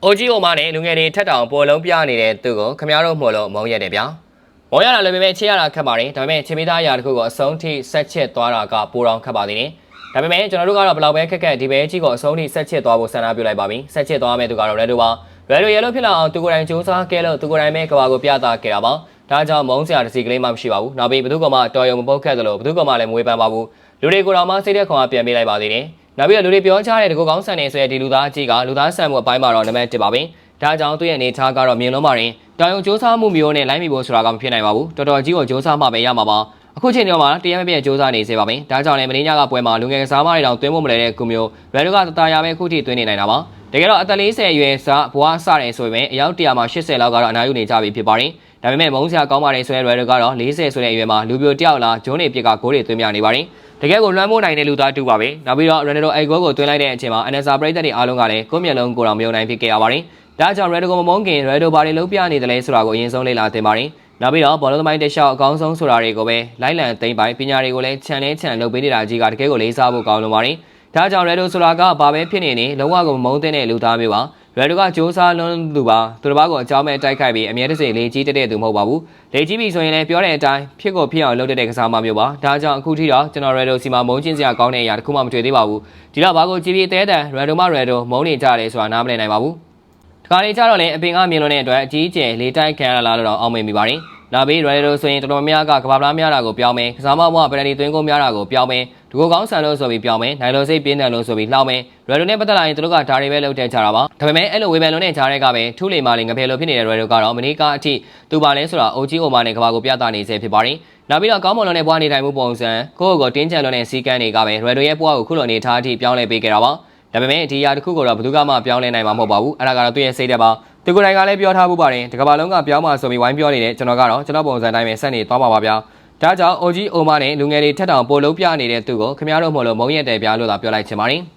။အိုကြီးအိုမနဲ့လူငယ်တွေထက်တောင်ပေါ်လုံးပြနေတဲ့သူကိုခမရတို့မှလို့မုံရက်တယ်ဗျာ။မောရတာလည်းပဲချေရတာခက်ပါတယ်။ဒါပေမဲ့ချေမိသားအရာတစ်ခုကိုအဆုံးထိဆက်ချစ်သွားတာကပိုတောင်ခက်ပါသေးတယ်။ဒါပေမဲ့ကျွန်တော်တို့ကတော့ဘယ်လောက်ပဲခက်ခက်ဒီပဲကြီးကိုအဆုံးထိဆက်ချစ်သွားဖို့ဆန္ဒပြုလိုက်ပါပြီ။ဆက်ချစ်သွားမယ့်သူကတော့ Red ပါ။ Red Yellow ဖြစ်လာအောင်သူကိုယ်တိုင်စူးစမ်းခဲ့လို့သူကိုယ်တိုင်ပဲကဘာကိုပြသခဲ့တာပါ။ဒါကြောင့်မုံစရာတစ်စီကလေးမှမရှိပါဘူး။နောက်ပြီးဘသူကမှတော်ရုံမပုတ်ခက်သလိုဘသူကမှလည်းမွေးပန်းပါဘူး။လူတွေကိုယ်တော်မှစိတ်သက်ခွန်အားပြန်ပေးလိုက်ပါသေးတယ်။ နောက်ပြီးတော့လူတွေပြောချတဲ့တကူကောင်းဆန်နေဆိုတဲ့ဒီလူသားကြီးကလူသားဆန်မှုအပိုင်းမှာတော့နံပါတ်1ပါပဲ။ဒါကြောင့်သူ့ရဲ့အနေထားကတော့မြင်လုံးပါရင်တောင်ယုံစူးစမ်းမှုမျိုးနဲ့လိုင်းမိဖို့ဆိုတာကမဖြစ်နိုင်ပါဘူး။တော်တော်ကြီးကိုစူးစမ်းမှပဲရမှာပါ။အခုချိန်တော့မှတရားမပြည့်စူးစမ်းနေစေပါမယ်။ဒါကြောင့်လည်းမင်းညကပွဲမှာလူငယ်ကစားမတွေတောင်သွင်းဖို့မလဲတဲ့ကုမျိုးရန်ဒိုကတတရာပဲအခုထိသွင်းနေနိုင်တာပါ။ တကယ်တော့အသက်40အရွယ်စားဘွားစတယ်ဆိုရင်အယောက်100မှာ80လောက်ကတော့အနားယူနေကြပြီဖြစ်ပါတယ်။ဒါပေမဲ့မုံစရာကောင်းပါတယ်ဆိုတဲ့ရန်ဒိုကတော့40ဆိုတဲ့အရွယ်မှာလူပြိုတယောက်လားဂျုံးနေပြစ်ကဂိုးတွေသွင်းပြနေပါတယ်။တကယ်ကိုလွှမ်းမိုးနိုင်တဲ့လူသားတူပါပဲ။နောက်ပြီးတော့ Ronaldo အိုက်ဂိုးကိုသွင်းလိုက်တဲ့အချိန်မှာ NSA ပရိသတ်တွေအားလုံးကလည်းကိုယ့်မျက်လုံးကိုယ်တော်မယုံနိုင်ဖြစ်ခဲ့ရပါတယ်။ဒါကြောင့် Ronaldo ကိုမမုန်းခင် Ronaldo ဘာတွေလုပ်ပြနေတယ်လဲဆိုတာကိုအရင်ဆုံးလေ့လာသင်ပါတယ်။နောက်ပြီးတော့ဘောလုံးသမိုင်းတစ်လျှောက်အကောင်းဆုံးဆိုတာတွေကိုပဲလိုက်လံသိမ့်ပိုင်ပညာတွေကိုလည်းခြံလဲခြံလုပ်ပေးနေတာကြီးကတကယ်ကိုလေးစားဖို့ကောင်းလို့ပါတယ်။ ဒါကြောင့် Ronaldo ဆိုတာကဘာပဲဖြစ်နေနေလုံးဝကိုမမုန်းတဲ့လူသားမျိုးပါ။ Ronaldo ကစူးစမ်းလွန်းသူပါသူတစ်ပါးကိုအကြောင်းမဲ့တိုက်ခိုက်ပြီးအမြဲတစေလေးကြီးတက်တဲ့သူမဟုတ်ပါဘူး။လေကြီးပြီဆိုရင်လည်းပြောတဲ့အတိုင်းဖြစ်ကိုဖြစ်အောင်လုပ်တတ်တဲ့ကစားမမျိုးပါ။ဒါကြောင့်အခုထိတော့ကျွန်တော် Ronaldo စီမှာမုန်းချင်းစရာကောင်းတဲ့အရာတစ်ခုမှမတွေ့သေးပါဘူး။ဒီတော့ဘာကိုကြည့်ပြီးတဲတန် Ronaldo မ Ronaldo မုန်းနေကြတယ်ဆိုတာနားမလည်နိုင်ပါဘူး။ဒီကနေ့ကျတော့လည်းအပင်ကမြင်လို့တဲ့အတွက်အကြီးအကျယ်လေးတိုက်ခံရလာလို့တော့အောက်မေ့မိပါတယ်။ နောက်ပြီး Ronaldo ဆိုရင်တော်တော်များများကကဘာပလားများတာကိုပြောင်းမယ်။ကစားမဘွားပရတီသွင်းကုန်များတာကိုပြောင်းမယ်။ဒီကိုကောင်းဆန်လို့ဆိုပြီးပြောင်းမယ်။နိုင်လိုစိတ်ပြင်းတယ်လို့ဆိုပြီးလှောက်မယ်။ Ronaldo နဲ့ပတ်သက်လာရင်သူတို့ကဒါတွေပဲလုပ်တဲ့ကြတာပါ။ဒါပေမဲ့အဲ့လိုဝေဖန်လုံးနဲ့ကြားတဲ့ကပဲထူးလေမာလင်ငဖယ်လိုဖြစ်နေတဲ့ Ronaldo ကတော့မနီကာအထိသူပါလဲဆိုတာအိုဂျီအိုမာနဲ့ကဘာကိုပြသနေစေဖြစ်ပါတယ်။နောက်ပြီးတော့ကောင်းမွန်လွန်တဲ့ဘွားနေထိုင်မှုပုံစံကိုယ့်ကိုယ်ကိုတင်းကျပ်လွန်တဲ့စီကန်းတွေကပဲ Ronaldo ရဲ့ဘွားကိုခုလိုအနေထားအထိပြောင်းလဲပေးခဲ့တာပါ။ဒါပေမဲ့ဒီအရာတစ်ခုကိုတော့ဘယ်သူမှပြောင်းလဲနိုင်မှာမဟုတ်ပါဘူး။အဲ့ဒါကတော့သူ့ရဲ့စိတ်သက်ပါ။ သူကိုယ်တိုင်ကလည်းပြောထားမှုပါတယ်။ဒီကမ္ဘာလုံးကပြောင်းမှာဆိုပြီးဝိုင်းပြောနေတဲ့ကျွန်တော်ကတော့ကျွန်တော်ပုံစံတိုင်းပဲဆက်နေသွားမှာပါဗျာ။ဒါကြောင့်အိုဂျီအိုမာနဲ့လူငယ်တွေထက်တောင်ပိုလုံးပြနေတဲ့သူကိုခင်ဗျားတို့မို့လို့မုံရက်တယ်ဗျာလို့သာပြောလိုက်ချင်ပါတယ်။